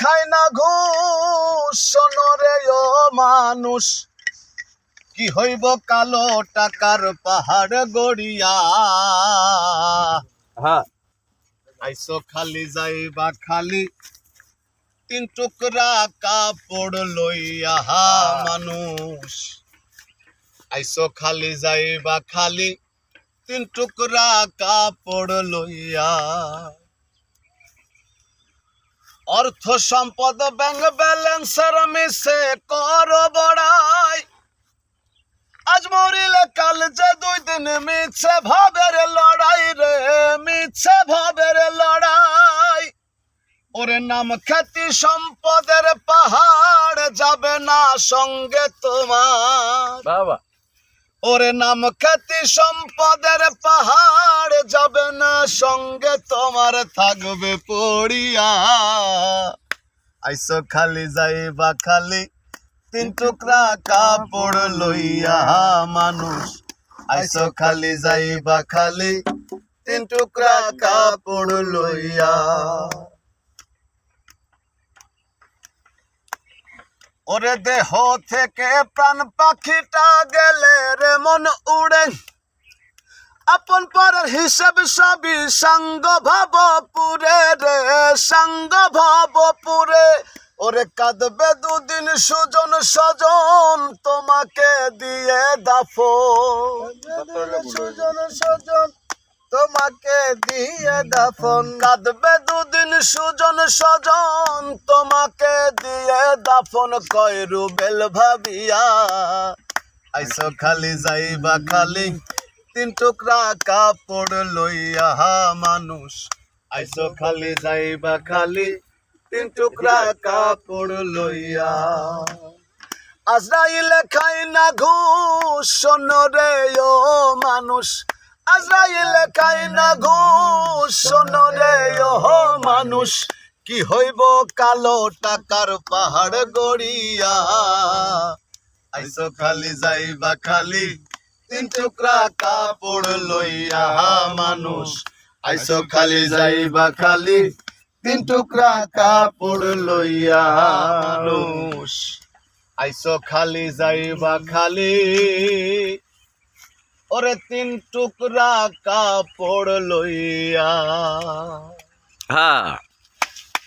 খায় না ঘুষ শোনরে ও মানুষ। কি হইব কালো টাকার পাহাড় গড়িয়া? হ্যাঁ। আইসো খালি যাইবা খালি তিন টুকরা কাপড় লইয়া মানুষ। আইসো খালি যাইবা খালি তিন টুকরা কাপড় লইয়া। অর্থ সম্পদ ব্যাংক ব্যালেন্সের মিশে কর বড়াই। আজ মরিলে কাল যে দুই দিন মিছে ভাবের লড়াই রে, মিছে ভাবের লড়াই। ওরে নাম খ্যাতি সম্পদের পাহাড় যাবে না সঙ্গে তোমার। বাবা। ওরে নাম খ্যাতি সম্পদের পাহাড় যাবে না, সঙ্গে তোমার থাকবে পড়িয়া। আইসো খালি যাইবা খালি, তিন টুকরা কাপড় লইয়া মানুষ। আইসো খালি যাইবা খালি, তিন টুকরা কাপড় লইয়া। ওরে দেহ থেকে প্রাণ পাখিটা গেলে রে মন উড়ে। আপন পরের হিসাব সবই সাঙ্গ ভাব পুরে রে, সাঙ্গ ভাব পুরে। ওরে কাঁদবে দুদিন সুজন সজন তোমাকে দিয়ে দাফো। সুজন সজন তোমাকে দিয়ে দাফন। কাঁদবে দুদিন সুজন সজন তোমাকে দিয়ে দাফন কয় রুবেল ভাবিয়া। আইসো খালি যাইবা খালি, তিন টুকরা কাপড় লইয়া মানুষ। আইসো খালি যাইবা খালি, তিন টুকরা কাপড় লইয়া। আজরাইলে খাই না ঘুষ, শোনো রে ও মানুষ। আজরাইলে খাই না ঘুষ শোনো রে ও মানুষ, কি হইব কালো টাকার পাহাড় গড়িয়া? আইসো খালি যাইবা খালি, তিন টুকরা কাপড় লইয়া মানুষ। আইসো খালি যাইবা খালি, তিন টুকরা কাপড় লইয়া মানুষ। আইসো খালি যাইবা খালি ওরে তিন টুকরা কাপড় লইয়া। হ্যাঁ।